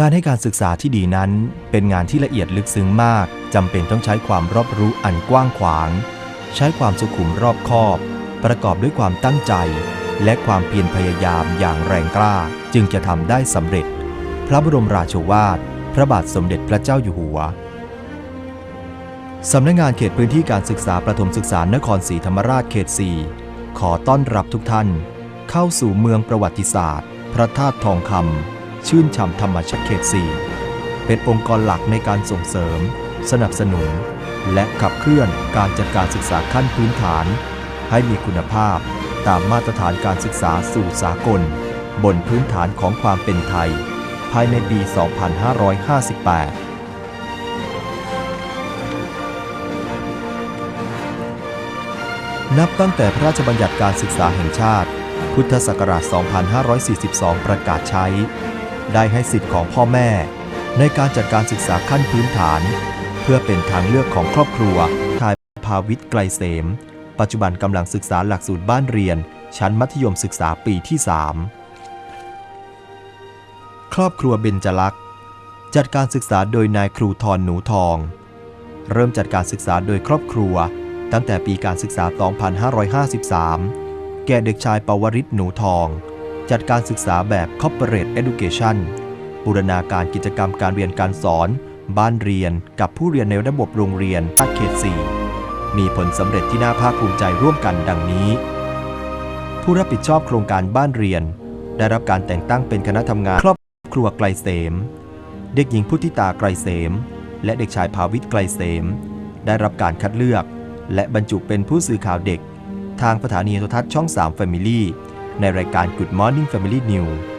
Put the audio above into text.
การให้การศึกษาที่ดีนั้น เป็นงานที่ละเอียดลึกซึ้งมากจำเป็นต้องใช้ความรอบรู้อันกว้างขวาง ใช้ความสุขุมรอบคอบ ประกอบด้วยความตั้งใจ และความเพียรพยายามอย่างแรงกล้าจึงจะทำได้สำเร็จ พระบรมราโชวาท พระบาทสมเด็จพระเจ้าอยู่หัวสำนักงงานเขตพื้นที่การศึกษาประถมศึกษานครศรีธรรมราชเขต 4 ขอต้อนรับทุกท่าน เข้าสู่เมืองประวัติศาสตร์ พระธาตุทองคำ ชื่นฉ่ำธรรมชาติเขต4เป็นองค์กรหลักในการส่งเสริม สนับสนุน และขับเคลื่อนการจัดการศึกษาขั้นพื้นฐาน ให้มีคุณภาพตามมาตรฐานการศึกษาสู่สากล บนพื้นฐานของความเป็นไทย ภายในปี 2558นับตั้งแต่พระราชบัญญัติการศึกษาแห่งชาติ พุทธศักราช 2542 ประกาศใช้ ได้ให้สิทธิ์ของพ่อแม่ ในการจัดการศึกษาขั้นพื้นฐาน เพื่อเป็นทางเลือกของครอบครัวทายภาวิทย์ไกลเสม ปัจจุบันกำลังศึกษาหลักสูตรบ้านเรียน ชั้นมัธยมศึกษาปีที่ 3 ครอบครัวเบญจลักษณ์จัดการศึกษาโดยนายครูทรหนูทอง เริ่มจัดการศึกษาโดยครอบครัว ตั้งแต่ปีการศึกษา 2553 แก่เด็กชายปวริศหนูทอง จัดการศึกษาแบบ Corporate Education บูรณาการกิจกรรมการเรียนการสอน บ้านเรียน กับผู้เรียนในระบบโรงเรียนภาคเขต 4 มีผลสำเร็จที่น่าภาคภูมิใจร่วมกันดังนี้ ผู้รับผิดชอบโครงการบ้านเรียน ได้รับการแต่งตั้งเป็นคณะทำงานครอบครัวไกลเสม เด็กหญิงพุทธิตาไกลเสม และเด็กชายภาวิทย์ไกลเสม ได้รับการคัดเลือก และบรรจุเป็นผู้สื่อข่าวเด็ก ทางสถานีโทรทัศน์ช่อง3 Family ในรายการ Good Morning Family News